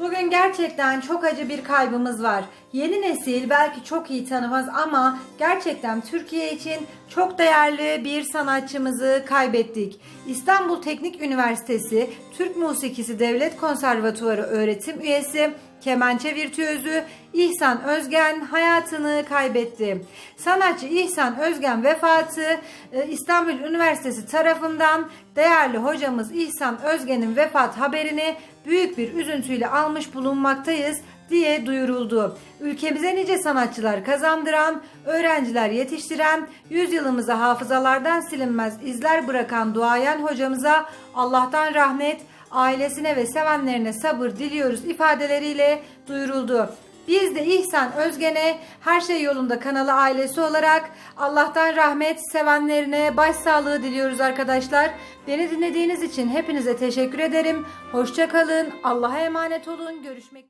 Bugün gerçekten çok acı bir kaybımız var. Yeni nesil belki çok iyi tanımaz ama gerçekten Türkiye için çok değerli bir sanatçımızı kaybettik. İstanbul Teknik Üniversitesi Türk Musikisi Devlet Konservatuvarı öğretim üyesi kemençe virtüözü İhsan Özgen hayatını kaybetti. Sanatçı İhsan Özgen vefatı e, İstanbul Üniversitesi tarafından değerli hocamız İhsan Özgen'in vefat haberini büyük bir üzüntüyle almış bulunmaktayız diye duyuruldu. Ülkemize nice sanatçılar kazandıran, öğrenciler yetiştiren, yüzyılımıza hafızalardan silinmez izler bırakan duayen hocamıza Allah'tan rahmet, ailesine ve sevenlerine sabır diliyoruz ifadeleriyle duyuruldu. Biz de İhsan Özgen'e her şey yolunda kanalı ailesi olarak Allah'tan rahmet sevenlerine başsağlığı diliyoruz arkadaşlar. Beni dinlediğiniz için hepinize teşekkür ederim. Hoşça kalın. Allah'a emanet olun. Görüşmek